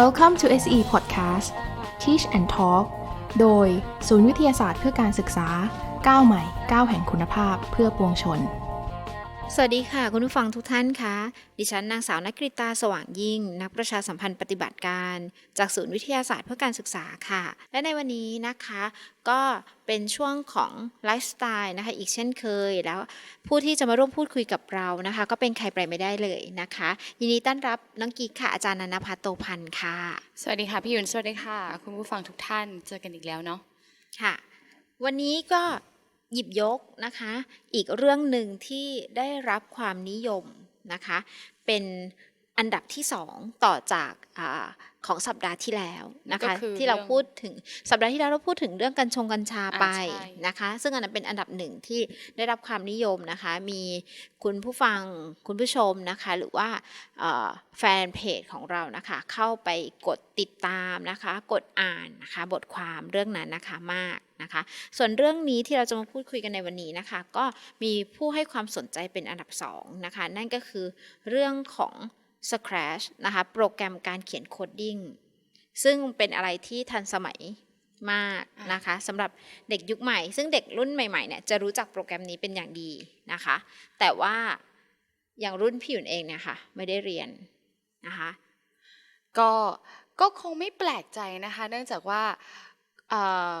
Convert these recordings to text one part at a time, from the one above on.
Welcome to SE Podcast Teach and Talk โดย ศูนย์วิทยาศาสตร์เพื่อการศึกษาก้าวใหม่ก้าวแห่งคุณภาพเพื่อปวงชน สวัสดีค่ะ คุณผู้ฟังทุกท่านคะดิฉันนางสาวนักกริตาสว่างยิ่ง นักประชาสัมพันธ์ปฏิบัติการ จากศูนย์วิทยาศาสตร์เพื่อการศึกษาค่ะ และในวันนี้นะคะ ก็เป็นช่วงของไลฟ์สไตล์นะคะ อีกเช่นเคย แล้วผู้ที่จะมาร่วมพูดคุยกับเรานะคะ ก็เป็นใครไปไม่ได้เลยนะคะ ยินดีต้อนรับน้องกิ๊กค่ะอาจารย์นันพัฒน์โตพันธ์ค่ะ สวัสดีค่ะพี่ยุนสวัสดีค่ะ คุณผู้ฟังทุกท่านเจอกันอีกแล้วเนาะค่ะ วันนี้ก็ หยิบยกนะคะ อีกเรื่องหนึ่งที่ได้รับความนิยมนะคะ เป็น อันดับที่สองต่อจากอาของสัปดาห์ที่แล้วนะคะก็คือที่เราเรื่องพูดถึงสัปดาห์ที่แล้วเราพูดถึงเรื่องกัญชงกัญชาอ่าไปใช่นะคะ ซึ่งอันนั้นเป็นอันดับหนึ่งที่ได้รับความนิยมนะคะ มีคุณผู้ฟังคุณผู้ชมนะคะ หรือว่าเอ่อแฟนเพจของเรานะคะ เข้าไปกดติดตามนะคะ กดอ่านนะคะ บทความเรื่องนั้นนะคะมากนะคะ ส่วนเรื่องนี้ที่เราจะมาพูดคุยกันในวันนี้นะคะ ก็มีผู้ให้ความสนใจเป็นอันดับสองนะคะ นั่นก็คือเรื่องของ Scratch นะคะ โปรแกรมการเขียนโคดดิ้ง ซึ่งเป็นอะไรที่ทันสมัยมากนะคะสำหรับเด็กยุคใหม่ ซึ่งเด็กรุ่นใหม่ๆเนี่ยจะรู้จักโปรแกรมนี้เป็นอย่างดีนะคะ แต่ว่าอย่างรุ่นพี่หยุนเองเนี่ยค่ะ ไม่ได้เรียนนะคะก็ก็คงไม่แปลกใจนะคะ เนื่องจากว่าเอ่อ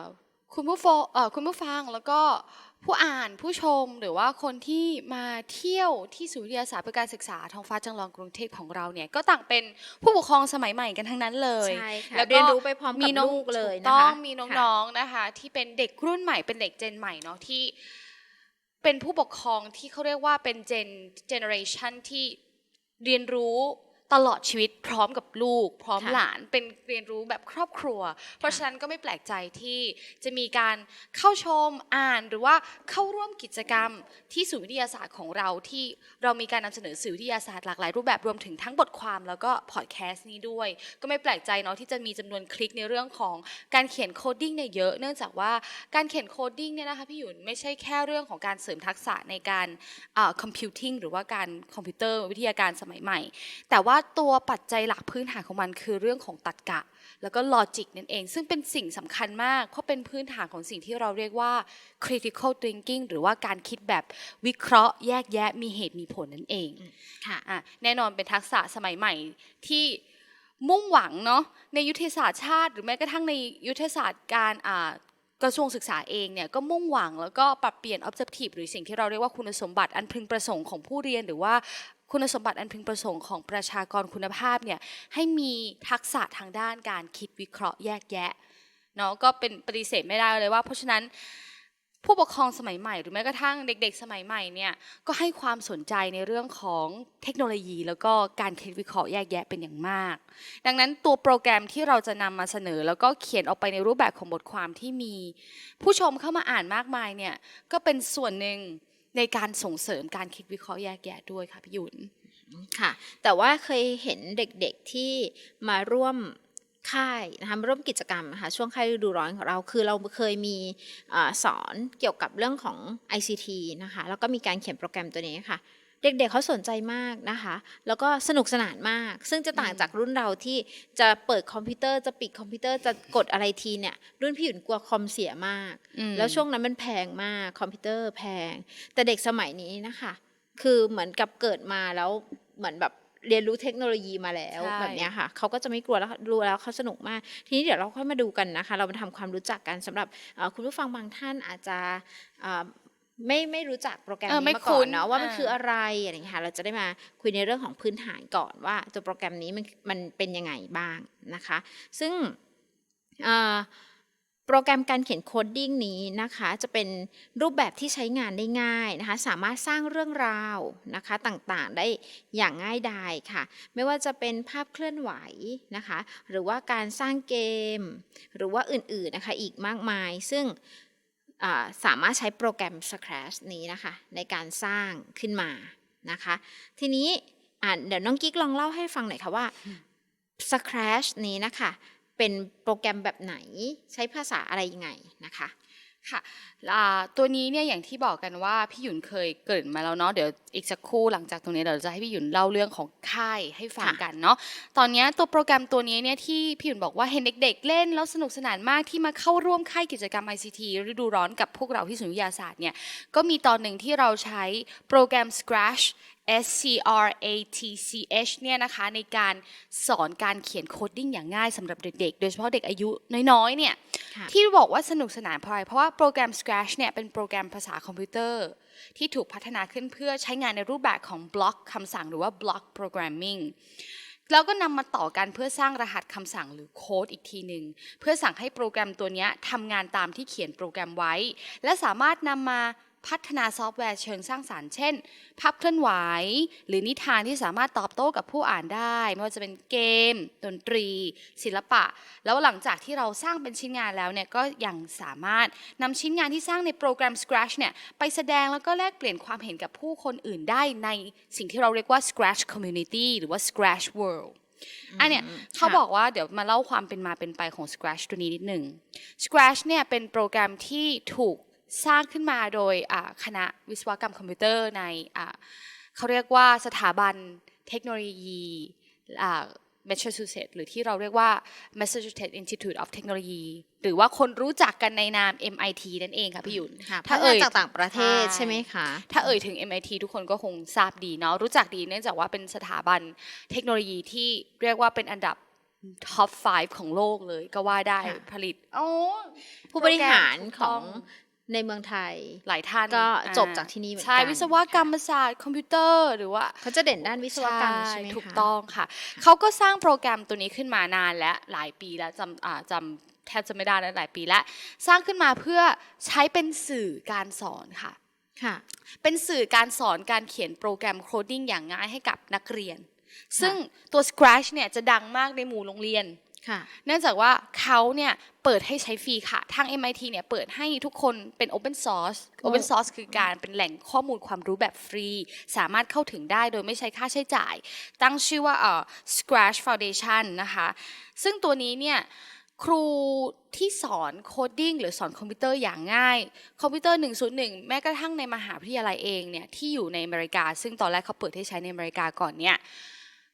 คุณผู้ฟงเอ่อคุณผู้ฟังแล้วก็ ผู้อ่านผู้ชมหรือว่าคนที่มาเที่ยวที่ศูนย์วิทยาศาสตร์เพื่อการศึกษาท้องฟ้าจังหวัดกรุงเทพของเราเนี่ยก็ต่างเป็นผู้ปกครองสมัยใหม่กันทั้งนั้นเลยใช่ค่ะแล้วก็เรียนรู้ไปพร้อมกับมีน้องลูกเลยถูนะคะต้องมีค่ะน้องๆนะคะ ที่เป็นเด็กรุ่นใหม่เป็นเด็กเจนใหม่เนาะที่ เป็นผู้ปกครองที่เขาเรียกว่าเป็นเจนเจเนอเรชันที่เรียนรู้ ตลอดชีวิตพร้อมกับลูก พร้อมค่ะหลานเป็นเรียนรู้แบบครอบครัว เพราะฉะนั้นก็ไม่แปลกใจที่จะมีการเข้าชมอ่านหรือว่าเข้าร่วมกิจกรรมที่ศูนย์วิทยาศาสตร์ของเราที่เรามีการนำเสนอสื่อวิทยาศาสตร์หลากหลายรูปแบบรวมถึงทั้งบทความแล้วก็พอดแคสต์นี้ด้วย ก็ไม่แปลกใจเนาะที่จะมีจำนวนคลิกในเรื่องของการเขียนโคดดิ้งเนี่ยเยอะ เนื่องจากว่าการเขียนโคดดิ้งเนี่ยนะคะพี่หยุนไม่ใช่แค่เรื่องของการเสริมทักษะในการคอมพิวติ้งหรือว่าการคอมพิวเตอร์วิทยาการสมัยใหม่ แต่ว่าตัวปัจจัยหลักพื้นฐานของมันคือเรื่องของตรรกะ แล้วก็ลอจิกนั่นเอง ซึ่งเป็นสิ่งสำคัญมาก เพราะเป็นพื้นฐานของสิ่งที่เราเรียกว่า critical thinking หรือว่าการคิดแบบวิเคราะห์แยกแยะมีเหตุมีผลนั่นเองค่ะอะแน่นอนเป็นทักษะสมัยใหม่ที่มุ่งหวังเนาะในยุทธศาสตร์ชาติ หรือแม้กระทั่งในยุทธศาสตร์การอ่ากระทรวงศึกษาเองเนี่ยก็มุ่งหวังแล้วก็ปรับเปลี่ยน objective หรือสิ่งที่เราเรียกว่าคุณสมบัติอันพึงประสงค์ของผู้เรียนหรือว่า คุณสมบัติอันพึงประสงค์ของประชากรคุณภาพเนี่ยให้มีทักษะทางด้านการคิดวิเคราะห์แยกแยะเนาะก็เป็นปฏิเสธไม่ได้เลยว่า เพราะฉะนั้นผู้ปกครองสมัยใหม่ หรือแม้กระทั่งเด็ก ๆ สมัยใหม่เนี่ยก็ให้ความสนใจในเรื่องของเทคโนโลยี แล้วก็การคิดวิเคราะห์แยกแยะเป็นอย่างมาก ดังนั้นตัวโปรแกรมที่เราจะนำมาเสนอ แล้วก็เขียนออกไปในรูปแบบของบทความที่มี ผู้ชมเข้ามาอ่านมากมายเนี่ยก็เป็นส่วนหนึ่ง ในการส่งเสริมการคิดวิเคราะห์แยกแยะด้วยค่ะพี่หยุนค่ะ แต่ว่าเคยเห็นเด็กๆที่มาร่วมค่ายนะคะมาร่วมกิจกรรมนะคะช่วงค่ายฤดูร้อนของเราคือเราเคยมีอสอนเกี่ยวกับเรื่องของ ICT นะคะแล้วก็มีการเขียนโปรแกรมตัวนี้ค่ะ เด็กๆเขาสนใจมากนะคะ แล้วก็สนุกสนานมาก ซึ่งจะต่างจากรุ่นเราที่จะเปิดคอมพิวเตอร์จะปิดคอมพิวเตอร์จะกดอะไรทีเนี่ย รุ่นพี่หยุนกลัวคอมเสียมากอืมแล้วช่วงนั้นมันแพงมากคอมพิวเตอร์แพง แต่เด็กสมัยนี้นะคะ คือเหมือนกับเกิดมาแล้วเหมือนแบบเรียนรู้เทคโนโลยีมาแล้วใช่แบบเนี้ยค่ะเขาก็จะไม่กลัวแล้วรู้แล้วเขาสนุกมาก ทีนี้เดี๋ยวเราค่อยมาดูกันนะคะ เรามาทำความรู้จักกันสำหรับเอ่อคุณผู้ฟังบางท่านอาจจะเอ่อ ไม่ไม่รู้จักโปรแกรมเออนี้ไม่มาคุ้ก่อนนเนาะว่ามันอ่าคืออะไรอะไรอย่างเงี้ยค่ะเราจะได้มาคุยในเรื่องของพื้นฐานก่อนว่าตัวโปรแกรมนี้มันมันเป็นยังไงบ้างนะคะ ซึ่งเอ่อโปรแกรมการเขียนโคดดิ้งนี้นะคะ จะเป็นรูปแบบที่ใช้งานได้ง่ายนะคะ สามารถสร้างเรื่องราวนะคะต่างๆได้อย่างง่ายดายค่ะ ไม่ว่าจะเป็นภาพเคลื่อนไหวนะคะ หรือว่าการสร้างเกม หรือว่าอื่นๆนะคะอีกมากมาย ซึ่งอ่า สามารถใช้โปรแกรม Scratch นี้นะคะ ในการสร้างขึ้นมานะคะ ทีนี้เดี๋ยวน้องกิ๊กลองเล่าให้ฟังหน่อยค่ะว่า Scratch นี้นะคะ เป็นโปรแกรมแบบไหนใช้ภาษาอะไรยังไงนะคะ ค่ะตัวนี้เนี่ยอย่างที่บอกกันว่าพี่หยุนเคยเกิดมาแล้วเนาะเดี๋ยวอีกสักครู่หลังจากตรงนี้เดี๋ยวจะให้พี่หยุนเล่าเรื่องของค่ายให้ฟังกันเนาะตอนนี้ตัวโปรแกรมตัวนี้เนี่ยที่พี่หยุนบอกว่าเห็นเด็ก ๆ เล่นแล้วสนุกสนานมากที่มาเข้าร่วมค่ายกิจกรรม ICT ฤดูร้อนกับพวกเราที่ศูนย์วิทยาศาสตร์เนี่ยก็มีตอนหนึ่งที่เราใช้โปรแกรม Scratch S C R A T C H เนี่ยนะคะในการสอนการเขียนโคดดิ้งอย่างง่ายสำหรับเด็กๆ โดยเฉพาะเด็กอายุน้อยๆ เนี่ยค่ะที่บอกว่าสนุกสนานเพราะอะไร เพราะว่าโปรแกรม Scratch เนี่ยเป็นโปรแกรมภาษาคอมพิวเตอร์ ที่ถูกพัฒนาขึ้นเพื่อใช้งานในรูปแบบของบล็อกคำสั่งหรือว่า block programming แล้วก็นำมาต่อกันเพื่อสร้างรหัสคำสั่งหรือโค้ดอีกทีหนึ่งเพื่อสั่งให้โปรแกรมตัวเนี้ยทำงานตามที่เขียนโปรแกรมไว้ และสามารถนำมา พัฒนาซอฟต์แวร์เชิงสร้างสารรค์เช่น ภาพเคลื่อนไหว หรือนิทานที่สามารถตอบโต้กับผู้อ่านได้ ไม่ว่าจะเป็นเกม ดนตรี ศิลปะ แล้วหลังจากที่เราสร้างเป็นชิ้นงานแล้วเนี่ยก็ยังสามารถนำชิ้นงานที่สร้างในโปรแกรม Scratch เนี่ยไปแสดงแล้วก็แลกเปลี่ยนความเห็นกับผู้คนอื่นได้ในสิ่งที่เราเรียกว่า Scratch Community หรือว่า Scratch World อันเนี้ยเขาบอกว่าเดี๋ยวมาเล่าความเป็นมาเป็นไปของ Scratch ตัวนี้นิดหนึ่ง Scratch เนี่ยเป็นโปรแกรมที่ถูก สร้างขึ้นมาโดยอ่าคณะวิศวกรรมคอมพิวเตอร์ในอ่าเขาเรียกว่าสถาบันเทคโนโลยีอ่า Massachusetts หรือที่เราเรียกว่า Massachusetts Institute of Technology หรือว่าคนรู้จักกันในนาม MIT นั่นเองค่ะพี่หยุนค่ะถ้าถ้าเอ่เอ่ยยจากต่างประเทศใช่ใช่ไหมคะ ถ้าเอ่ยถึง MIT ทุกคนก็คงทราบดีเนาะรู้จักดีเนื่องจากว่าเป็นสถาบันเทคโนโลยีที่เรียกว่าเป็นอันดับท็อป 5 ของโลกเลยก็ว่าได้ค่ะผลิตโอ้ผู้บริหารถูกขต้อง ในเมืองไทยหลายท่านก็อ่จบจากที่นี่เหมือนกันใช่วิศวกรรมศาสตร์คอมพิวเตอร์หรือว่าเขาจะเด่นด้านวิศวกรรมใช่ไหมคะถูกต้องค่ะเขาก็สร้างโปรแกรมตัวนี้ขึ้นมานานและหลายปีแล้วจำอ่าจำแทบจะไม่ได้แล้วหลายปีแล้วสร้างขึ้นมาเพื่อใช้เป็นสื่อการสอนค่ะค่ะเป็นสื่อการสอนการเขียนโปรแกรมโคดดิ้งอย่างง่ายให้กับนักเรียน ซึ่งตัว Scratch เนี่ยจะดังมากในหมู่โรงเรียนค่ะ เนื่องจากว่าเขาเนี่ยเปิดให้ใช้ฟรีค่ะ ทาง MIT เนี่ยเปิดให้ทุกคนเป็น Open Source Open Source คือการเป็นแหล่งข้อมูลความรู้แบบฟรี สามารถเข้าถึงได้โดยไม่ใช้ค่าใช้จ่าย ตั้งชื่อว่าเอ่อ Scratch Foundation นะคะ ซึ่งตัวนี้เนี่ยครูที่สอนโคดดิ้งหรือสอนคอมพิวเตอร์อย่างง่าย คอมพิวเตอร์ 101 แม้กระทั่งในมหาวิทยาลัยเองเนี่ยที่อยู่ในอเมริกา ซึ่งตอนแรกเขาเปิดให้ใช้ในอเมริกาก่อนเนี่ย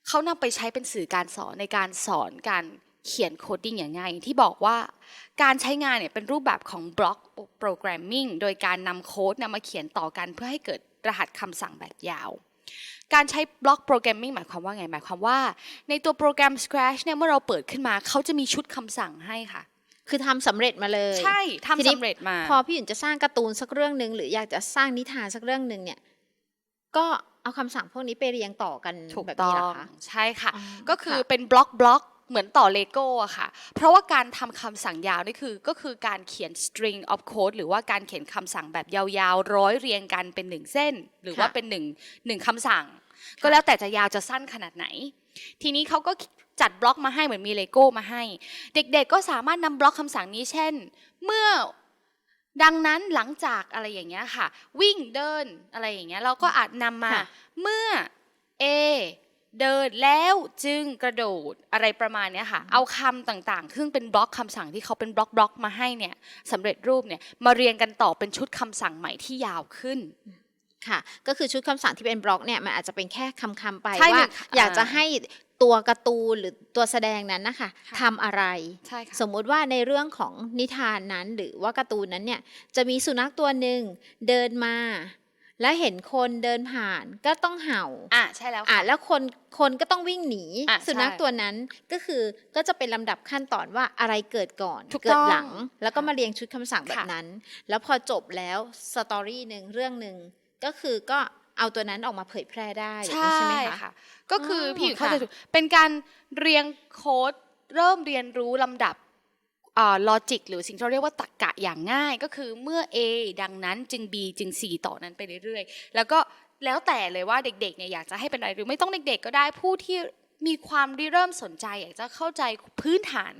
เขานำไปใช้เป็นสื่อการสอนในการสอนการ เขียนโคดดิ้งอย่างง่ายอย่างที่บอกว่าการใช้งานเนี่ยเป็นรูปแบบของบล็อกโปรแกรมมิ่งโดยการนำโค้ดนำมาเขียนต่อกันเพื่อให้เกิดรหัสคำสั่งแบบยาว การใช้บล็อกโปรแกรมมิ่งหมายความว่าไง หมายความว่า ในตัวโปรแกรม Scratch เนี่ยเมื่อเราเปิดขึ้นมาเขาจะมีชุดคำสั่งให้ค่ะคือทำสำเร็จมาเลย ใช่ทีทำนี้สำเร็จมา พอพี่หยุนจะสร้างการ์ตูนสักเรื่องหนึ่งหรืออยากจะสร้างนิทานสักเรื่องหนึ่งเนี่ย ก็เอาคำสั่งพวกนี้ไปเรียงต่อกันถูกแบบต้นี้อเหรองคะใช่ค่ะอ๋อก็คือค่ะเป็นบล็อกบล็อก เหมือนต่อเลโก้อะค่ะ เพราะว่าการทำคำสั่งยาวนี่คือก็คือการเขียน string of code หรือว่าการเขียนคำสั่งแบบยาวๆ ร้อยเรียงกันเป็นหนึ่งเส้น หรือว่าเป็นหนึ่งหนึ่งคำสั่ง ก็แล้วแต่จะยาวจะสั้นขนาดไหน ทีนี้เขาก็จัดบล็อกมาให้เหมือนมีเลโก้มาให้ เด็กๆก็สามารถนำบล็อกคำสั่งนี้เช่น เมื่อดังนั้นหลังจากอะไรอย่างเงี้ยค่ะ วิ่งเดินอะไรอย่างเงี้ยเราก็อาจนำมาค่ะเมื่อ A เดินแล้วจึงกระโดดอะไรประมาณเนี้ยค่ะ เอาคำต่างๆ ซึ่งเป็นบล็อกคำสั่งที่เขาเป็นบล็อกบล็อกมาให้เนี่ยสำเร็จรูปเนี่ยมาเรียงกันต่อเป็นชุดคำสั่งใหม่ที่ยาวขึ้นค่ะ ก็คือชุดคำสั่งที่เป็นบล็อกเนี่ยมันอาจจะเป็นแค่คำคำๆไปใช่หนึ่ว่างอยากจะอ่าให้ตัวการ์ตูนหรือตัวแสดงนั้นนะคะค่ะทำอะไรใช่ค่ะสมมุติว่าในเรื่องของนิทานนั้นหรือว่าการ์ตูนนั้นเนี่ยจะมีสุนัขตัวหนึ่งเดินมา แล้วเห็นคนเดินผ่านก็ต้องเห่า อะใช่แล้วอะค่ะแล้วคนคนก็ต้องวิ่งหนี อะสุนัขใช่ตัวนั้นก็คือก็จะเป็นลำดับขั้นตอนว่าอะไรเกิดก่อนถูกเกิต้ดองหลัง แล้วก็ค่ะมาเรียงชุดคำสั่งแบบค่ะ นั้น แล้วพอจบแล้วสตอรี่หนึ่งเรื่องหนึ่งก็คือก็เอาตัวนั้นออกมาเผยแพร่ได้แบบใช่นี้ใช่ไหมคะ ค่ะ ก็คือออพี่อยู่เข้าใจค่ะ ถูกเป็นการเรียงโค้ดเริ่มเรียนรู้ลำดับ ลอจิกหรือสิ่งที่เราเรียกว่าตรรกะอย่างง่าย ก็คือเมื่อ A ดังนั้นจึง B จึง C ต่อนั้นไปเรื่อยๆ แล้วก็แล้วแต่เลยว่าเด็กๆเนี่ยอยากจะให้เป็นอะไรหรือไม่ต้องเด็กๆ ก็ได้ผู้ที่มีความริเริ่มสนใจ อยากจะเข้าใจพื้นฐาน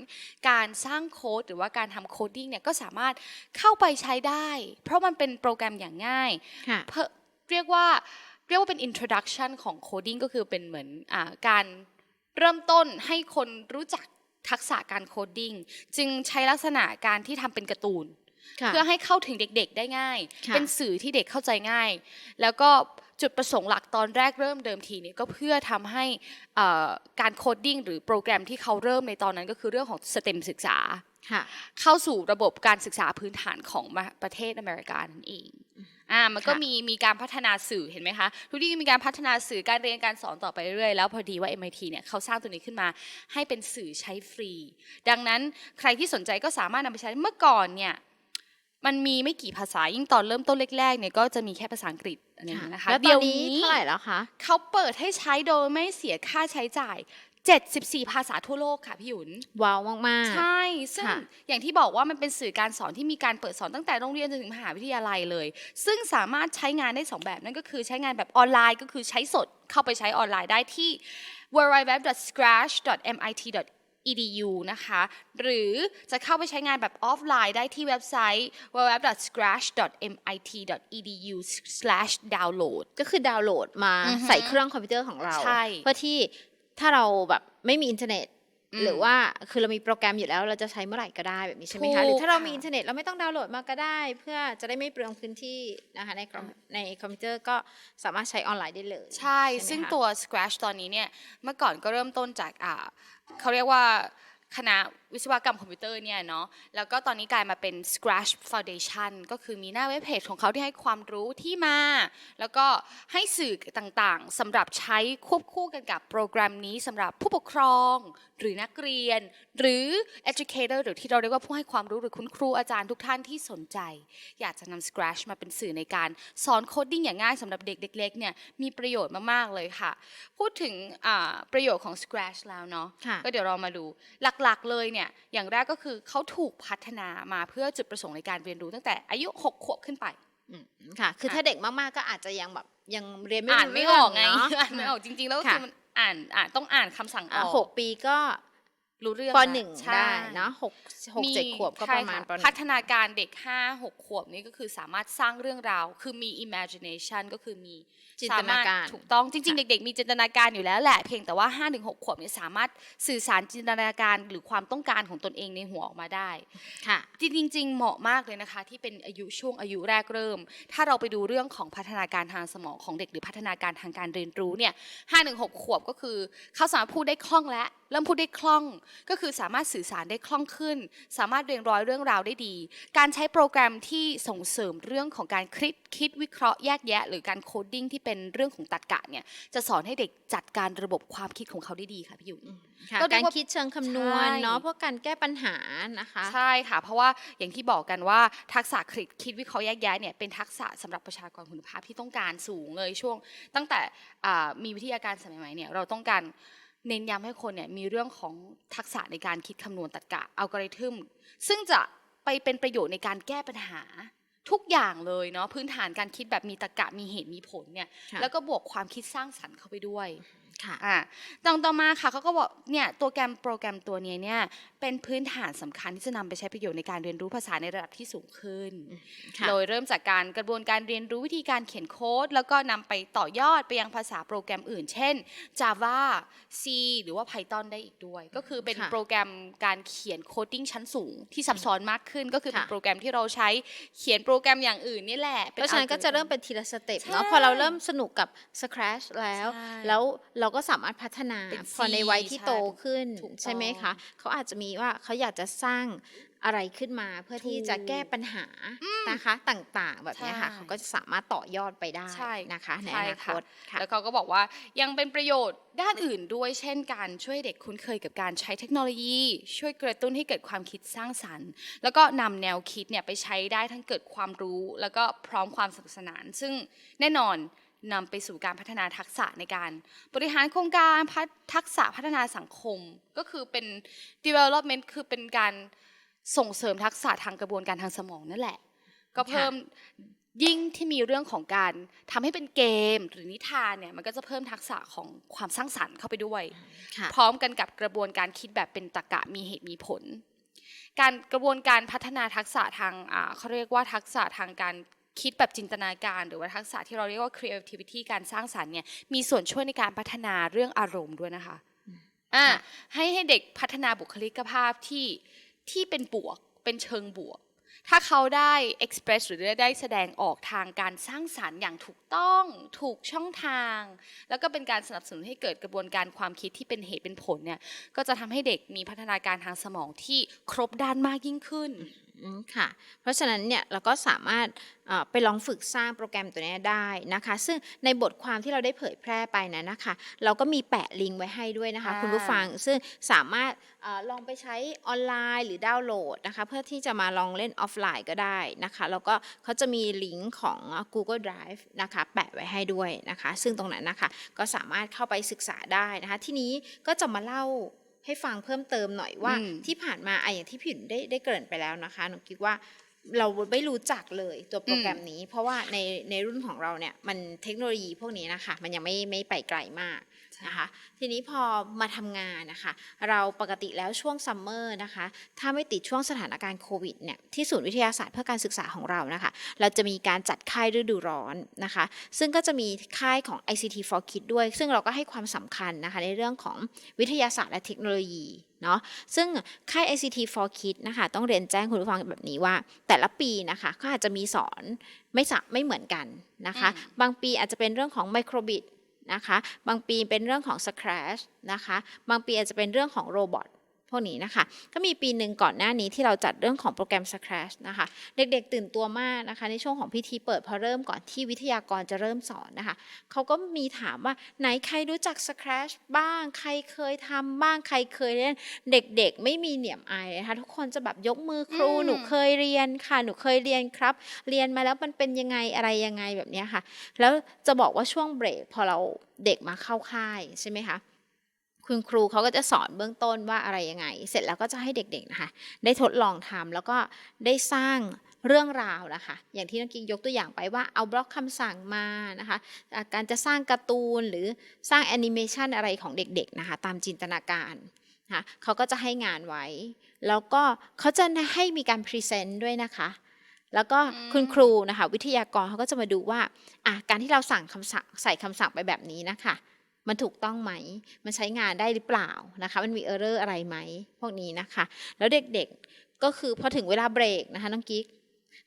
การสร้างโค้ดหรือว่าการทำโคดดิ้งเนี่ยก็สามารถเข้าไปใช้ได้ เพราะมันเป็นโปรแกรมอย่างง่ายค่ะเพิ่มเรียกว่าเรียกว่าเป็น introduction ของ coding ก็คือเป็นเหมือนอาการเริ่มต้นให้คนรู้จัก ทักษะการโคดดิ้งจึงใช้ลักษณะการที่ทำเป็นการ์ตูนค่ะเพื่อให้เข้าถึงเด็กๆได้ง่ายค่ะเป็นสื่อที่เด็กเข้าใจง่าย แล้วก็จุดประสงค์หลักตอนแรกเริ่มเดิมทีเนี่ยก็เพื่อทำให้เอ่อการโคดดิ้งหรือโปรแกรมที่เขาเริ่มในตอนนั้นก็คือเรื่องของสเต็มศึกษาค่ะเข้าสู่ระบบการศึกษาพื้นฐานของประเทศอเมริกานั่นเอง อ่ามันก็ค่ะมีมีการพัฒนาสื่อเห็นไหมคะทุกที่มีการพัฒนาสื่อการเรียนการสอนต่อไปเรื่อยๆแล้วพอดีว่า MIT เนี่ยเขาสร้างตัวนี้ขึ้นมาให้เป็นสื่อใช้ฟรี ดังนั้นใครที่สนใจก็สามารถนำไปใช้เมื่อก่อนเนี่ยมันมีไม่กี่ภาษายิ่งตอนเริ่มต้นแรกๆเนี่ยก็จะมีแค่ภาษาอังกฤษอะไรอย่างเงี้ยนะคะแล้วตเดี๋อยนวนี้นี้เท่าไหร่แล้วคะเขาเปิดให้ใช้โดยไม่เสียค่าใช้จ่าย 74 ภาษาทั่วโลกค่ะพี่หยุน ว้าวมาก ๆ ใช่ ซึ่งค่ะอย่างที่บอกว่ามันเป็นสื่อการสอนที่มีการเปิดสอนตั้งแต่โรงเรียนจนถึงมหาวิทยาลัยเลย ซึ่งสามารถใช้งานได้สองแบบนั่นก็คือใช้งานแบบออนไลน์ก็คือใช้สดเข้าไปใช้ออนไลน์ได้ที่ www.scratch.mit.edu นะคะ หรือจะเข้าไปใช้งานแบบออฟไลน์ได้ที่เว็บไซต์ www.scratch.mit.edu/download ก็คือดาวน์โหลดมาอือฮึใส่เครื่องคอมพิวเตอร์ของเราใช่เพื่อที่ ถ้าเราแบบไม่มีอินเทอร์เน็ตอืมหรือว่าคือเรามีโปรแกรมอยู่แล้ว เราจะใช้เมื่อไหร่ก็ได้แบบนี้ใช่ไหมคะถูกหรือถ้าเราค่ะมีอินเทอร์เน็ตเราไม่ต้องดาวน์โหลดมาก็ได้ เพื่อจะได้ไม่เปลืองพื้นที่นะคะในคอมในคอมพิวเตอร์ก็สามารถใช้ออนไลน์ได้เลย ใช่ไหมซึ่งคะตัว Scratch ตอนนี้เนี่ยเมื่อก่อนก็เริ่มต้นจากอ่าเขาเรียกว่า คณะวิศวกรรมคอมพิวเตอร์เนี่ยเนาะแล้วก็ตอนนี้กลายมาเป็น Scratch Foundation ก็คือมีหน้าเว็บเพจของเขาที่ให้ความรู้ที่มา แล้วก็ให้สื่อต่างๆสำหรับใช้ควบคู่กันกับโปรแกรมนี้สำหรับผู้ปกครอง หรือนักเรียนหรือ educator หรือที่เราเรียกว่าผู้ให้ความรู้หรือคุณครูอาจารย์ทุกท่านที่สนใจ อยากจะนำ Scratch มาเป็นสื่อในการสอนโคดดิ้งอย่างง่ายสำหรับเด็กเล็กๆเนี่ยมีประโยชน์มากๆเลยค่ะ พูดถึงอ่าประโยชน์ของ Scratch แล้วเนาะค่ะก็เดี๋ยวเรามาดูหลักๆเลยเนี่ยอย่างแรกก็คือเขาถูกพัฒนามาเพื่อจุดประสงค์ในการเรียนรู้ตั้งแต่อายุ 6 ขวบขึ้นไปอืมค่ะ คือค่ะถ้าเด็กมากๆก็อาจจะยังแบบยังเรียนไม่อ่านรู้ไม่เรื่ออกไงเนาะอ่านไม่ออกจริงๆแล้วก็ค่ะคือมันอ่านอ่านต้องอ่านคำสั่งออะอกหกปีก็ รู้เรื่องปละหนึ่งใช่ได้เนาะหกหกเจ็ดขวบก็ใช่ประมาณค่ปหนึ่งพัฒนาการเด็ก5 6ขวบนี้ก็คือสามารถสร้างเรื่องราว คือมี imagination ก็คือมีจินตนาการสมถถูกต้องจริง ๆ เด็ก ๆ มีจินตนาการอยู่แล้วแหละเพียงแต่ว่า5-6ขวบเนี่ยสามารถสื่อสารจินตนาการหรือความต้องการของตนเองในหัวออกมาได้ค่ะจริง ๆ เหมาะมากเลยนะคะ ที่เป็นอายุช่วงอายุแรกเริ่ม ถ้าเราไปดูเรื่องของพัฒนาการทางสมองของเด็กหรือพัฒนาการทางการเรียนรู้เนี่ยห้าถึงหกขวบก็คือเขาสามารถพูดได้คล่องและ เริ่มพูดได้คล่อง ก็คือสามารถสื่อสารได้คล่องขึ้น สามารถเรียงร้อยเรื่องราวได้ดี การใช้โปรแกรมที่ส่งเสริมเรื่องของการคิดคิดวิเคราะห์แยกแยะ หรือการโคดดิ้งที่เป็นเรื่องของตรรกะเนี่ยจะสอนให้เด็กจัดการระบบความคิดของเขาได้ดีค่ะพี่ยุนค่ะก็เรีกายรกว่าคิดเชิงคำนวณใช่เนาะพวกการแก้ปัญหานะคะใช่ค่ะ เพราะว่าอย่างที่บอกกันว่าทักษะคิดคิดวิเคราะห์แยกแยะเนี่ยเป็นทักษะสำหรับประชากรคุณภาพที่ต้องการสูงเลยช่วง ตั้งแต่อ่ามีวิทยาการสมัยใหม่เนี่ยเราต้องการ เน้นย้ำให้คนเนี่ยมีเรื่องของทักษะในการคิดคำนวณตรรกะอัลกอริทึมซึ่งจะไปเป็นประโยชน์ในการแก้ปัญหาทุกอย่างเลยเนาะพื้นฐานการคิดแบบมีตรรกะมีเหตุมีผลเนี่ยค่ะแล้วก็บวกความคิดสร้างสรรค์เข้าไปด้วย ค่ะอ่าต่อต่อมาค่ะเขาก็บอกเนี่ยตัวแกรมโปรแกรมตัวเนี้ยเนี่ยเป็นพื้นฐานสำคัญที่จะนำไปใช้ประโยชน์ในการเรียนรู้ภาษาในระดับที่สูงขึ้นค่ะโดยเริ่มจากการกระบวนการเรียนรู้วิธีการเขียนโค้ด แล้วก็นำไปต่อยอดไปยังภาษาโปรแกรมอื่น เช่น Java C หรือว่า Python ได้อีกด้วย ก็คือเป็นค่ะโปรแกรมการเขียนโคดดิ้งชั้นสูงที่ซับซ้อนมากขึ้น ก็คือเป็นค่ะโปรแกรมที่เราใช้เขียนโปรแกรมอย่างอื่นนี่แหละเพราะฉะนั้นก็จะเริ่มเป็นทีละสเต็ปเนาะใช่พอเราเริ่มสนุกกับ Scratch แล้วใช่แล้วเราก็สามารถพัฒนาเป็นพอในวัยที่ใช่โตขึ้นถูกต้องใช่ไหมคะเขาอาจจะมีว่าเขาอยากจะสร้างอะไรขึ้นมาเพื่อที่จะแก้ปัญหานะคะต่างๆ แบบเนี้ยค่ะใช่เขาก็จะสามารถต่อยอดไปได้ใช่นะคะในใช่อนาคค่ะตค่ะแล้วเขาก็บอกว่ายังเป็นประโยชน์ด้านอื่นด้วยเช่นการช่วยเด็กคุ้นเคยกับการใช้เทคโนโลยี ช่วยกระตุ้นให้เกิดความคิดสร้างสรรค์ แล้วก็นำแนวคิดเนี่ยไปใช้ได้ทั้งเกิดความรู้ แล้วก็พร้อมความสนุกสนาน ซึ่งแน่นอน นำไปสู่การพัฒนาทักษะในการ บริหารโครงการพัฒทักษะพัฒนาสังคม ก็คือเป็น development คือเป็นการส่งเสริมทักษะทางกระบวนการทางสมองนั่นแหละ ก็เพิ่มยิ่งที่มีเรื่องของการทำให้เป็นเกมหรือนิทานเนี่ยมันก็จะเพิ่มทักษะของความสร้างสรรค์เข้าไปด้วยค่ะพร้อมกันกับกระบวนการคิดแบบเป็นตรรกะมีเหตุมีผล การกระบวนการพัฒนาทักษะทางอ่าเขาเรียกว่าทักษะทางการ คิดแบบจินตนาการ หรือว่าทักษะที่เราเรียกว่า creativity การสร้างสรรค์เนี่ยมีส่วนช่วยในการพัฒนาเรื่องอารมณ์ด้วยนะคะอ่าค่ะให้ให้เด็กพัฒนาบุคลิกภาพที่ที่เป็นบวกเป็นเชิงบวก ถ้าเขาได้ express หรือได้แสดงออกทางการสร้างสารรค์อย่างถูกต้องถูกช่องทาง แล้วก็เป็นการสนับสนุนให้เกิดกระบวนการความคิดที่เป็นเหตุเป็นผลเนี่ยก็จะทำให้เด็กมีพัฒนาการทางสมองที่ครบด้านมากยิ่งขึ้น อืมค่ะ เพราะฉะนั้นเนี่ยเราก็สามารถเอ่อไปลองฝึกสร้างโปรแกรมตัวเนี้ยได้นะคะ ซึ่งในบทความที่เราได้เผยแพร่ไปนะนะคะ เราก็มีแปะลิงก์ไว้ให้ด้วยนะคะ อ่า คุณผู้ฟังซึ่งสามารถเออลองไปใช้ออนไลน์หรือดาวน์โหลดนะคะ เพื่อที่จะมาลองเล่นออฟไลน์ก็ได้นะคะแล้วก็เขาจะมีลิงก์ของ Google Drive นะคะแปะไว้ให้ด้วยนะคะ ซึ่งตรงนั้นนะคะก็สามารถเข้าไปศึกษาได้นะคะ ทีนี้ก็จะมาเล่า ให้ฟังเพิ่มเติมหน่อยว่าอืมที่ผ่านมาอะอย่างที่พี่หยุ่นได้ได้เกริ่นไปแล้วนะคะหนูคิดว่าเราไม่รู้จักเลยตัวโปรแกรมนี้ เพราะว่าในในรุ่นของเราเนี่ยมันเทคโนโลยีพวกนี้นะคะ มันยังไม่ไม่ไปไกลมาก นะคะทีนี้พอมาทำงานนะคะเราปกติแล้วช่วงซัมเมอร์นะคะถ้าไม่ติดช่วงสถานการณ์โควิดเนี่ยที่ศูนย์วิทยาศาสตร์เพื่อการศึกษาของเรานะคะเราจะมีการจัดค่ายฤดูร้อนนะคะซึ่งก็จะมีค่ายของ ICT for Kids ด้วย ซึ่งเราก็ให้ความสำคัญนะคะในเรื่องของวิทยาศาสตร์และเทคโนโลยีเนาะซึ่งค่าย ICT for Kids นะคะต้องเรียนแจ้งคุณผู้ฟังแบบนี้ว่า แต่ละปีนะคะก็อาจจะมีสอนไม่สะไม่เหมือนกันนะคะอืมบางปีอาจจะเป็นเรื่องของ Microbit นะคะ บางปีเป็นเรื่องของ Scratch นะคะ บางปีอาจจะเป็นเรื่องของโรบอท พวกนี้นะคะ ก็มีปีหนึ่งก่อนหน้านี้ที่เราจัดเรื่องของโปรแกรม Scratch นะคะ เด็กๆตื่นตัวมากนะคะ ในช่วงของพิธีเปิดพอเริ่มก่อนที่วิทยากรจะเริ่มสอนนะคะเขาก็มีถามว่าไหนใครรู้จัก Scratch บ้างใครเคยทำบ้างใครเคยเล่นเด็กๆ ไม่มีเหนียมอายนะคะทุกคนจะแบบยกมือครูอืมหนูเคยเรียนค่ะหนูเคยเรียนครับ เรียนมาแล้วมันเป็นยังไงอะไรยังไงแบบเนี้ยค่ะ แล้วจะบอกว่าช่วงเบรกพอเราเด็กมาเข้าค่ายใช่ไหมคะ คุณครูเขาก็จะสอนเบื้องต้นว่าอะไรยังไง เสร็จแล้วก็จะให้เด็กๆนะคะ ได้ทดลองทำแล้วก็ได้สร้างเรื่องราวนะคะ อย่างที่นักกิ๊กยกตัวอย่างไปว่าเอาบล็อกคำสั่งมานะคะอ่าการจะสร้างการ์ตูนหรือสร้างแอนิเมชันอะไรของเด็กๆนะคะ ตามจินตนาการนะคะเขาก็จะให้งานไว้ แล้วก็เขาจะให้มีการพรีเซนต์ด้วยนะคะ แล้วก็อืมคุณครูนะคะ วิทยากรเขาก็จะมาดูว่าอะการที่เราสั่งคำสั่งใส่คำสั่งไปแบบนี้นะคะ มันถูกต้องไหม มันใช้งานได้หรือเปล่านะคะ มันมีเออร์เรอร์อะไรไหม พวกนี้นะคะ แล้วเด็กๆก็คือพอถึงเวลาเบรกนะคะน้องกิ๊ก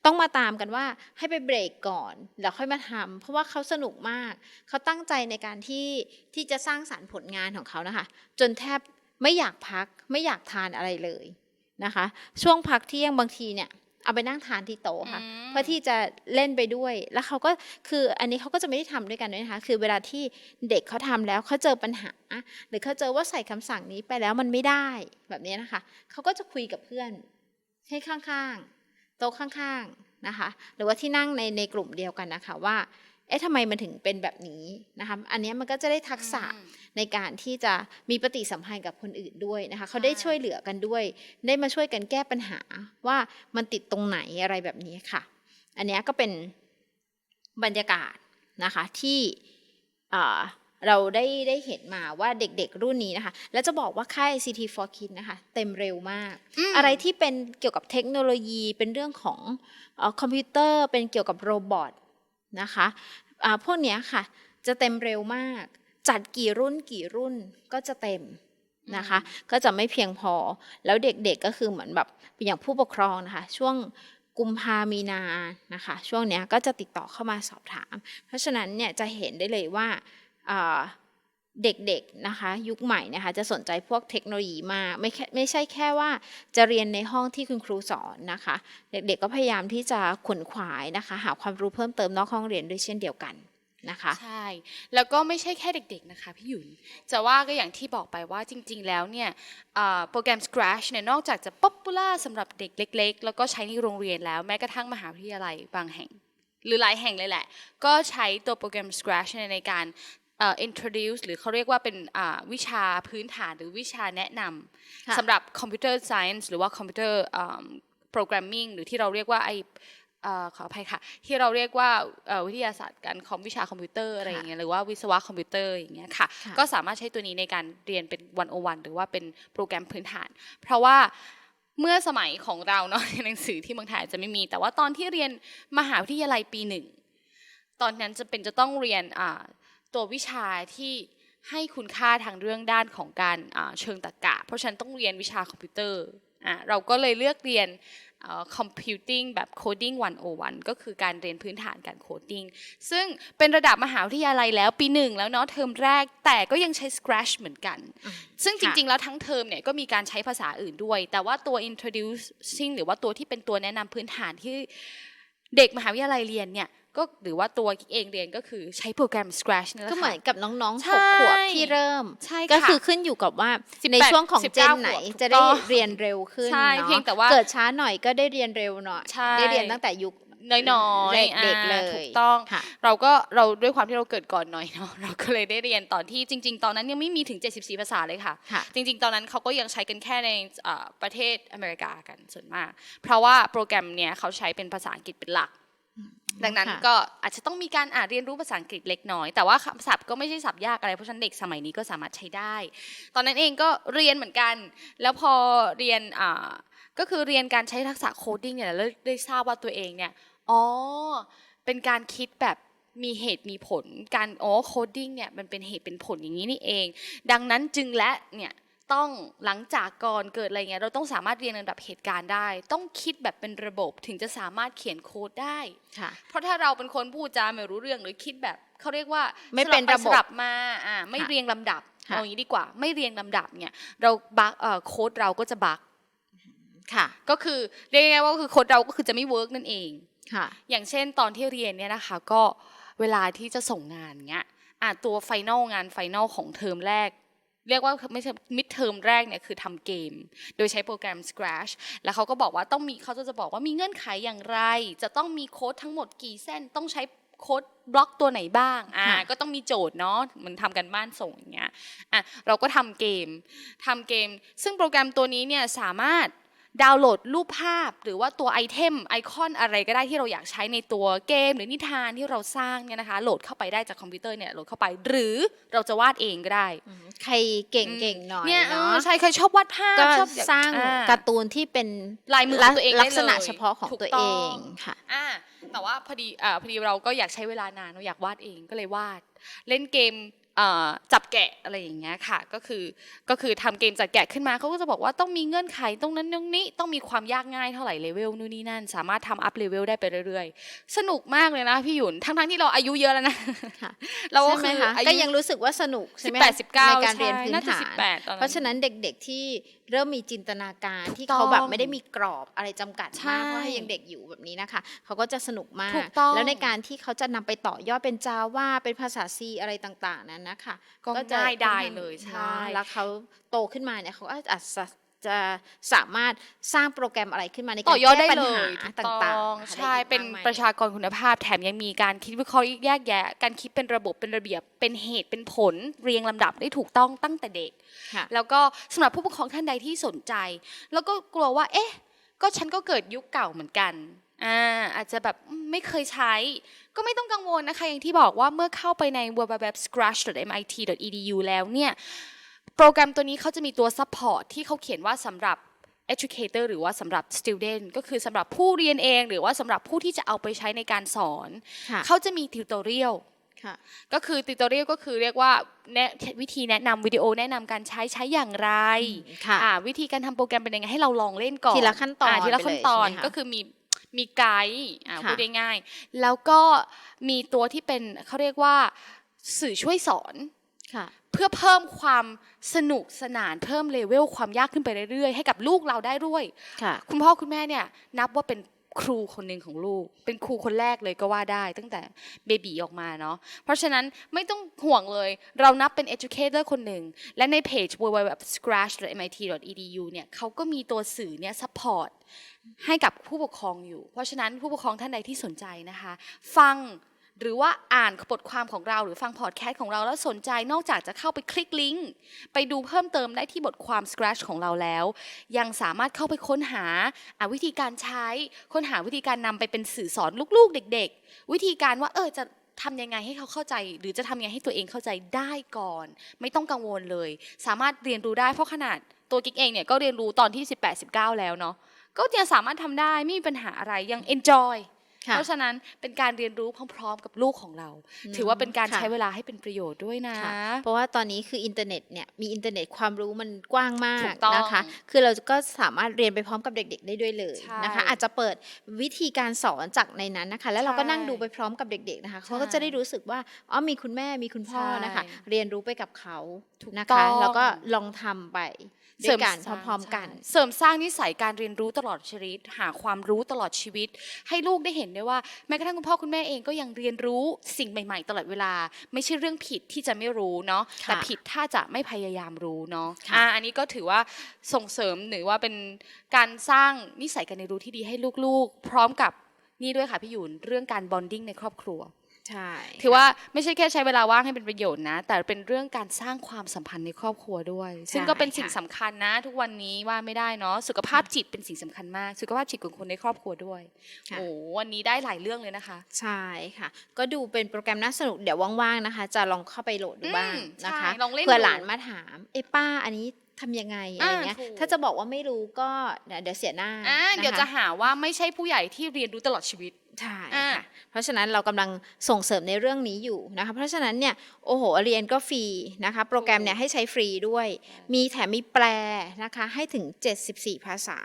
ต้องมาตามกันว่าให้ไปเบรกก่อน แล้วค่อยมาทำเพราะว่าเขาสนุกมาก เขาตั้งใจในการที่ที่จะสร้างสารรค์ผลงานของเขานะคะ จนแทบไม่อยากพัก ไม่อยากทานอะไรเลยนะคะ ช่วงพักเที่ยงบางทีเนี่ย เอาไปนั่งทานที่โต๊ะค่ะอืมเพื่อที่จะเล่นไปด้วย แล้วเขาก็คืออันนี้เขาก็จะไม่ได้ทำด้วยกันด้วยนะคะ คือเวลาที่เด็กเขาทำแล้วเขาเจอปัญหา หรือเขาเจอว่าใส่คำสั่งนี้ไปแล้วมันไม่ได้แบบนี้นะคะ เขาก็จะคุยกับเพื่อนให้ข้างๆ โต๊ะข้างๆนะคะ หรือว่าที่นั่งในในกลุ่มเดียวกันนะคะว่าเอ๊ะทำไมมันถึงเป็นแบบนี้นะคะอันเนี้ยมันก็จะได้ทักษะอืมในการที่จะมีปฏิสัมพันธ์กับคนอื่นด้วยนะคะเขาได้ช่วยเหลือกันด้วย ได้มาช่วยกันแก้ปัญหาว่ามันติดตรงไหนอะไรแบบนี้ค่ะ อันเนี้ยก็เป็นบรรยากาศนะคะที่อ่าเราได้ได้เห็นมาว่าเด็กๆรุ่นนี้นะคะ แล้วจะบอกว่าค่าย ICT for Kids นะคะ เต็มเร็วมากมอะไรที่เป็นเกี่ยวกับเทคโนโลยีเป็นเรื่องของเออคอมพิวเตอร์เป็นเกี่ยวกับโรบอทนะคะอ่า พวกเนี้ยค่ะ จะเต็มเร็วมาก จัดกี่รุ่นกี่รุ่นก็จะเต็มนะคะ ก็จะไม่เพียงพอแล้วเด็กๆก็คือเหมือนแบบอย่างผู้ปกครองนะคะ ช่วงกุมภามีนานะคะ ช่วงเนี้ยก็จะติดต่อเข้ามาสอบถาม เพราะฉะนั้นเนี่ยจะเห็นได้เลยว่าอ่า เด็กๆนะคะ ยุคใหม่นะคะจะสนใจพวกเทคโนโลยีมากไม่แค่ไม่ใช่แค่ว่าจะเรียนในห้องที่คุณครูสอนนะคะ เด็กๆก็พยายามที่จะขวนขวายนะคะ หาความรู้เพิ่มเติมนอกห้องเรียนด้วยเช่นเดียวกันนะคะใช่ แล้วก็ไม่ใช่แค่เด็กๆนะคะพี่หยุน จะว่าก็อย่างที่บอกไปว่าจริงๆ แล้วเนี่ยโปรแกรม Scratch เนี่ยนอกจากจะป๊อปปูล่าสำหรับเด็กเล็ก ๆ แล้วก็ใช้ในโรงเรียนแล้วแม้กระทั่งมหาวิทยาลัยบางแห่ง หรือหลายแห่งเลยแหละ ก็ใช้ตัวโปรแกรม Scratch ในการ introduce หรือเขาเรียกว่าเป็นอ่าวิชาพื้นฐานหรือวิชาแนะนค่ะำสำหรับ computer science หรือว่า computer อ่า programming หรือที่เราเรียกว่าไอเอ่อขออภัยค่ะ ที่เราเรียกว่าเอ่อวิทยาศาสตร์การคอมวิชาคอมพิวเตอร์อะไรอย่างเงี้ยหรือว่าวิศวะคอมพิวเตอร์อย่างเงี้ยค่ะค่ะ ก็สามารถใช้ตัวนี้ในการเรียนเป็นวันโอวันหรือว่าเป็นโปรแกรมพื้นฐาน เพราะว่าเมื่อสมัยของเราเนาะในหนังสือที่เมืองไทยอาจจะไม่มี แต่ว่าตอนที่เรียนมหาวิทยาลัยปีหนึ่ง ตอนนั้นจะเป็นจะต้องเรียนอ่า ตัววิชาที่ให้คุณค่าทางเรื่องด้านของการอ่าเชิงตรรกะ เพราะฉะนันต้องเรียนวิชาคอมพิวเตอร์อะเราก็เลยเลือกเรียนเอ่อ computing แบบ coding 101 ก็คือการเรียนพื้นฐานการโคดดิ้งซึ่งเป็นระดับมหาวิทยาลัยแล้วปีหนึ่งแล้วเนาะเทอมแรกแต่ก็ยังใช้ Scratch เหมือนกัน ซึ่งจริง ๆ แล้วทั้งเทอมเนี่ยก็มีการใช้ภาษาอื่นด้วย แต่ว่าตัว introducing หรือว่าตัวที่เป็นตัวแนะนำพื้นฐานที่เด็กมหาวิทยาลัยเรียนเนี่ย ก็หรือว่าตัวกิ๊กเองเรียนก็คือใช้โปรแกรม Scratch นี่แหละก็เหมืค่ะอนกับน้องๆใช่หกขวบที่เริ่ม ใช่ก็ค่ะคือขึ้นอยู่กับว่า18ในช่วงของเจน19ไหนขวบจะได้ถูกต้องเรียนเร็วขึ้นใช่เนาะเพียงแต่ว่าเกิดช้าหน่อยก็ได้เรียนเร็วหน่อยใช่ได้เรียนตั้งแต่ยุคน้อยๆเด็กๆอ่าเลยถูกต้องค่ะเราก็เราด้วยความที่เราเกิดก่อนหน่อยเนาะเราก็เลยได้เรียนตอนที่จริง ๆ ตอนนั้นยังไม่มีถึง 74 ภาษาเลยค่ะค่ะจริง ๆ ตอนนั้นเขาก็ยังใช้กันแค่ในเอ่อประเทศอเมริกากันส่วนมาก เพราะว่าโปรแกรมเนี้ยเขาใช้เป็นภาษาอังกฤษเป็นหลัก ดังนั้นค่ะก็อาจจะต้องมีการอ่านเรียนรู้ภาษาอังกฤษเล็กน้อย แต่ว่าศัพท์ก็ไม่ใช่ศัพท์ยากอะไร เพราะฉะนั้นเด็กสมัยนี้ก็สามารถใช้ได้ ตอนนั้นเองก็เรียนเหมือนกัน แล้วพอเรียนอ่าก็คือเรียนการใช้ทักษะโคดดิ้งเนี่ยแล้วได้ทราบว่าตัวเองเนี่ยอ๋อเป็นการคิดแบบมีเหตุมีผลการอ๋อโคดดิ้งเนี่ยมันเป็นเหตุเป็นผลอย่างนี้นี่เอง ดังนั้นจึงและเนี่ย ต้องหลังจากก่อนเกิดอะไรเงี้ยเราต้องสามารถเรียนลำดับเหตุการณ์ได้ ต้องคิดแบบเป็นระบบถึงจะสามารถเขียนโค้ดได้ค่ะเพราะถ้าเราเป็นคนพูดจาไม่รู้เรื่องหรือคิดแบบเขาเรียกว่าไม่เป็นสลัระบบสลับมาอ่าไม่ค่ะเรียงลำดับค่ะเอาอย่างนี้ดีกว่า ไม่เรียงลำดับเนี่ยเราบักเอ่อโค้ดเราก็จะบักค่ะ ก็คือเรียกง่ายๆว่าคือโค้ดเราก็คือจะไม่เวิร์กนั่นเองค่ะ อย่างเช่นตอนที่เรียนเนี่ยนะคะก็เวลาที่จะส่งงานเงี้ยอะตัวไฟนอลงานไฟนอลของเทอมแรก เรียกว่าไม่ใช่มิดเทอมแรกเนี่ยคือทำเกม โดยใช้โปรแกรม Scratch แล้วเขาก็บอกว่าต้องมีเขาจะบอกว่ามีเงื่อนไขอย่างไร จะต้องมีโค้ดทั้งหมดกี่เส้นต้องใช้โค้ดบล็อกตัวไหนบ้าง อ่าค่ะก็ต้องมีโจทย์เนาะ มันทำกันบ้านส่งอย่างเงี้ย อะ เราก็ทำเกมทำเกม ซึ่งโปรแกรมตัวนี้เนี่ยสามารถ ดาวน์โหลดรูปภาพ หรือว่าตัวไอเทมไอคอนอะไรก็ได้ที่เราอยากใช้ในตัวเกม หรือนิทานที่เราสร้างเนี่ยนะคะโหลดเข้าไปได้จากคอมพิวเตอร์เนี่ยโหลดเข้าไป หรือเราจะวาดเองก็ได้อืมใครเก่งๆหน่อยเนี่ยเอเนาะอใช่ใครชอบวาดภาพก็ชอบอยกสร้างอ่การ์ตูนที่เป็นลายมือของตัวเองได้ลักษณะเลยเฉพาะของถูกตัวต้เอองงค่ะอ่าแต่ว่าพอดีอ่าพอดีเราก็อยากใช้เวลานานเราอยากวาดเองก็เลยวาด เล่นเกมอ่า จับแกะอะไรอย่างเงี้ยค่ะก็คือก็คือทำเกมจับแกะขึ้นมาเขาก็จะบอกว่าต้องมีเงื่อนไขตรงนั้นตรงนี้ต้องมีความยากง่ายเท่าไหร่เลเวลนู่นนี่นั่น สามารถทำอัพเลเวลได้ไปเรื่อยๆ สนุกมากเลยนะพี่หยุนทั้งๆที่เราอายุเยอะแล้วนะค่ะเราก็ใช่ไหมคือคะอายุก็ยังรู้สึกว่าสนุกใช่สิบไหมแปดสิบเก้าในการเรียนพื้นน่าจะฐาสิบนแปดตอนนั้นเพราะฉะนั้นเด็กๆที่เริ่มมีจินตนาการที่ถูกต้องเขาแบบไม่ได้มีกรอบอะไรจำกัดใช่มากเพราะว่ายังเด็กอยู่แบบนี้นะคะ เขาก็จะสนุกมากถูกต้องแล้วในการที่เขาจะนำไปต่อยอดเป็นจาว่าเป็นภาษาซีอะไรต่าง ๆ นั้นนะคะก็จะง่ายได้เลยค่อนใช่ข้างเนาะแล้วเขาโตขึ้นมาเนี่ยเขาก็อาจจะ จะสามารถสร้างโปรแกรมอะไรขึ้นมาในการต่อยอดแก้ได้ปัญเลหายถูกตต้อง่างๆ ใช่ได้อีกเป็นมากมายประชากรคุณภาพแถมยังมีการคิดวิเคราะห์แยกแยะ การคิดเป็นระบบเป็นระเบียบ เป็นเหตุเป็นผลเรียงลำดับได้ถูกต้องตั้งแต่เด็กค่ะแล้วก็สำหรับผู้ปกครองท่านใดที่สนใจ แล้วก็กลัวว่า เอ๊ะ ก็ฉันก็เกิดยุคเก่าเหมือนกันอ่าอาจจะแบบอืมไม่เคยใช้ ก็ไม่ต้องกังวลนะคะอย่างที่บอกว่าเมื่อเข้าไปใน www.scratch.mit.edu แล้วเนี่ย โปรแกรมตัวนี้เขาจะมีตัว support ที่เขาเขียนว่าสำหรับ educator หรือว่าสำหรับ student ก็คือสำหรับผู้เรียนเอง หรือว่าสำหรับผู้ที่จะเอาไปใช้ในการสอนค่ะเขาจะมี tutorial ค่ะก็คือ tutorial ก็คือเรียกว่าแนะวิธีแนะนำวิดีโอแนะนำการใช้ใช้อย่างไรค่ะอ่าวิธีการทำโปรแกรมเป็นยังไงให้เราลองเล่นก่อนทีละขั้นตอนอ่าทีละขั้นตอนไปเลยใช่ไหมคะก็คือมีมีไกด์อ่าค่ะพูดง่ายๆแล้วก็มีตัวที่เป็นเขาเรียกว่าสื่อช่วยสอนค่ะ เพื่อเพิ่มความสนุกสนานเพิ่มเลเวลความยากขึ้นไปเรื่อยๆ ให้กับลูกเราได้ด้วยค่ะคุณพ่อคุณแม่เนี่ยนับว่าเป็นครูคนหนึ่งของลูก เป็นครูคนแรกเลยก็ว่าได้ ตั้งแต่เบบีออกมาเนาะเพราะฉะนั้นไม่ต้องห่วงเลย เรานับเป็น educator คนหนึ่ง และในเพจ www.scratch.mit.edu เนี่ยเขาก็มีตัวสื่อเนี่ย support ให้กับผู้ปกครองอยู่ เพราะฉะนั้นผู้ปกครองท่านใดที่สนใจนะคะ ฟัง หรือว่าอ่านบทความของเราหรือฟังพอดแคสต์ของเราแล้วสนใจนอกจากจะเข้าไปคลิกลิงก์ไปดูเพิ่มเติมได้ที่บทความ Scratch ของเราแล้ว ยังสามารถเข้าไปค้นหาวิธีการใช้ ค้นหาวิธีการนำไปเป็นสื่อสอนลูกๆ เด็ก ๆ วิธีการว่าเออจะทำยังไงให้เขาเข้าใจ หรือจะทำยังไงให้ตัวเองเข้าใจได้ก่อน ไม่ต้องกังวลเลย สามารถเรียนรู้ได้เพราะขนาดตัวกิ๊กเองเนี่ยก็เรียนรู้ตอนที่ 18 19 แล้วเนาะก็ยังสามารถทำได้ไม่มีปัญหาอะไรยัง enjoy เพราะฉะนั้นเป็นการเรียนรู้พร้อมๆ กับลูกของเรา ถือว่าเป็นการค่ะใช้เวลาให้เป็นประโยชน์ด้วยนะค่ะเพราะว่าตอนนี้คืออินเทอร์เน็ตเนี่ยมีอินเทอร์เน็ตความรู้มันกว้างมาถูกกต้องนะคะ คือเราก็สามารถเรียนไปพร้อมกับเด็ก ๆ ได้ด้วยเลยใช่นะคะ อาจจะเปิดวิธีการสอนจากในนั้นนะคะ แล้วเราก็ใช่นั่งดูไปพร้อมกับเด็ก ๆนะคะเขาก็ใช่จะได้รู้สึกว่าอ๋อมีคุณแม่มีคุณพ่อใช่นะคะ เรียนรู้ไปกับเขาถูกนะต้คะองแล้วก็ลองทำไป ด้วยกันสร้างพร้อมๆกันใช่เสริมสร้างนิสัยการเรียนรู้ตลอดชีวิต หาความรู้ตลอดชีวิต ให้ลูกได้เห็นด้วยว่าแม้กระทั่งคุณพ่อคุณแม่เองก็ยังเรียนรู้สิ่งใหม่ ๆ ตลอดเวลา ไม่ใช่เรื่องผิดที่จะไม่รู้เนาะค่ะแต่ผิดถ้าจะไม่พยายามรู้เนาะค่ะอ่าอันนี้ก็ถือว่าส่งเสริมหรือว่าเป็นการสร้างนิสัยการเรียนรู้ที่ดีให้ลูกๆ พร้อมกับนี่ด้วยค่ะพี่หยุนเรื่องการบอนดิ้งในครอบครัว ใช่ถือว่าไม่ใช่แค่ใช้เวลาว่างให้เป็นประโยชน์นะ แต่เป็นเรื่องการสร้างความสัมพันธ์ในครอบครัวด้วย ซึ่งก็เป็นสิ่งสำคัญนะ ทุกวันนี้ว่าไม่ได้เนาะสุขภาพจิตเป็นสิ่งสำคัญมาก สุขภาพจิตของคนในครอบครัวด้วยค่ะโอ้วันนี้ได้หลายเรื่องเลยนะคะ ใช่ค่ะ ก็ดูเป็นโปรแกรมน่าสนุกเดี๋ยวว่างๆนะคะ จะลองเข้าไปโหลดดูบ้างอืมนะคะใช่ลองเล่นเผื่อดูหลานมาถามเอะป้าอันนี้ทำยังไงอะไรเงี้ยถูกถ้าจะบอกว่าไม่รู้ก็เดี๋ยวเดี๋ยวเสียหน้าอ่าคเดี๋ยวจะหาว่าไม่ใช่ผู้ใหญ่ที่เรียนรู้ตลอดชีวิต ใช่อ่าค่ะเพราะฉะนั้นเรากำลังส่งเสริมในเรื่องนี้อยู่นะคะ เพราะฉะนั้นเนี่ยโอ้โหเรียนก็ฟรีนะคะ โปรแกรมเนี่ยให้ใช้ฟรีด้วย มีแถมมีแปลนะคะให้ถึง 74 ภาษา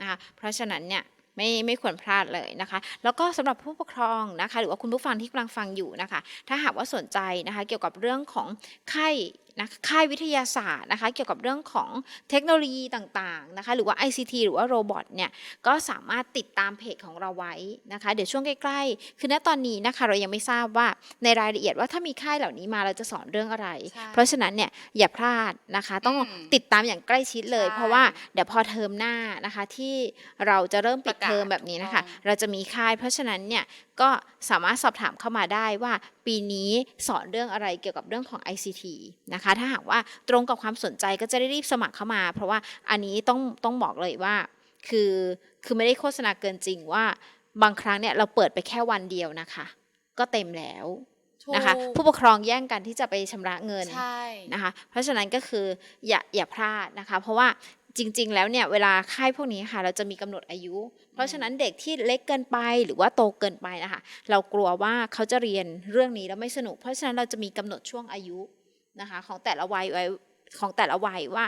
นะคะเพราะฉะนั้นเนี่ยไม่ไม่ควรพลาดเลยนะคะ แล้วก็สำหรับผู้ปกครองนะคะ หรือว่าคุณผู้ฟังที่กำลังฟังอยู่นะคะ ถ้าหากว่าสนใจนะคะ เกี่ยวกับเรื่องของค่ายนะค่ายวิทยาศาสตร์นะคะเกี่ยวกับเรื่องของเทคโนโลยีต่างๆนะคะหรือว่า ICT หรือว่าโรบอทเนี่ยก็สามารถติดตามเพจของเราไว้นะคะเดี๋ยวช่วงใกล้ๆ คือณตอนนี้นะคะเรายังไม่ทราบว่าในรายละเอียดว่าถ้ามีค่ายเหล่านี้มาเราจะสอนเรื่องอะไรใช่เพราะฉะนั้นเนี่ยอย่าพลาดนะคะต้องอืมติดตามอย่างใกล้ชิดเลยใช่เพราะว่าเดี๋ยวพอเทอมหน้านะคะที่เราจะเริ่มปิดประกาศเทอมแบบนี้นะคะถูกต้องเราจะมีค่าย เพราะฉะนั้นเนี่ยก็สามารถสอบถามเข้ามาได้ว่าปีนี้สอนเรื่องอะไรเกี่ยวกับเรื่องของ ICT นะคะถ้าหากว่าตรงกับความสนใจก็จะได้รีบสมัครเข้ามา เพราะว่าอันนี้ต้องต้องบอกเลยว่า คือคือไม่ได้โฆษณาเกินจริงว่าบางครั้งเนี่ยเราเปิดไปแค่วันเดียวนะคะ ก็เต็มแล้วนะคะถูกผู้ปกครองแย่งกันที่จะไปชำระเงินใช่นะคะ เพราะฉะนั้นก็คืออย่าอย่าพลาดนะคะ เพราะว่าจริง ๆ แล้วเนี่ยเวลาค่ายพวกนี้ค่ะ เราจะมีกำหนดอายุ เพราะฉะนั้นเด็กที่เล็กเกินไปหรือว่าโตเกินไปนะคะ เรากลัวว่าเขาจะเรียนเรื่องนี้แล้วไม่สนุก เพราะฉะนั้นเราจะมีกำหนดช่วงอายุ นะคะของแต่ละวัยของแต่ละวัยว่า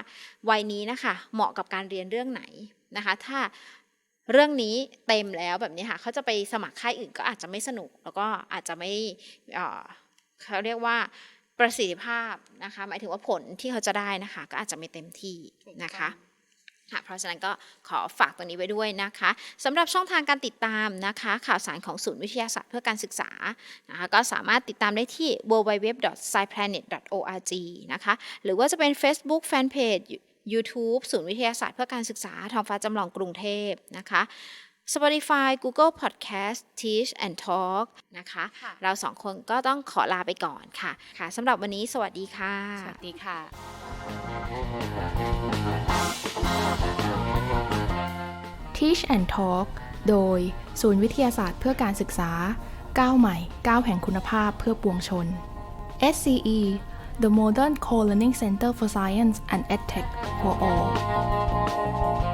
วัยนี้นะคะเหมาะกับการเรียนเรื่องไหนนะคะ ถ้าเรื่องนี้เต็มแล้วแบบนี้ค่ะเขาจะไปสมัครค่ายอื่นก็อาจจะไม่สนุก แล้วก็อาจจะไม่เขาเรียกว่าประสิทธิภาพนะคะ หมายถึงว่าผลที่เขาจะได้นะคะ ก็อาจจะไม่เต็มที่นะคะ เพราะฉะนั้นก็ขอฝากตัวนี้ไว้ด้วยนะคะสำหรับช่องทางการติดตามนะคะ ข่าวสารของศูนย์วิทยาศาสตร์เพื่อการศึกษานะคะก็สามารถติดตามได้ที่ www.sciplanet.org นะคะหรือว่าจะเป็น Facebook Fanpage YouTube ศูนย์วิทยาศาสตร์เพื่อการศึกษาทองฟ้าจำลองกรุงเทพนะคะ Spotify Google Podcast Teach and Talk นะคะค่ะเราสองคนก็ต้องขอลาไปก่อนค่ะ ค่ะสำหรับวันนี้สวัสดีค่ะ สวัสดีค่ะ Teach and Talk โดย ศูนย์วิทยาศาสตร์เพื่อการศึกษาก้าวใหม่ก้าวแห่งคุณภาพเพื่อปวงชน SCE The Modern Co-Learning Center for Science and EdTech for All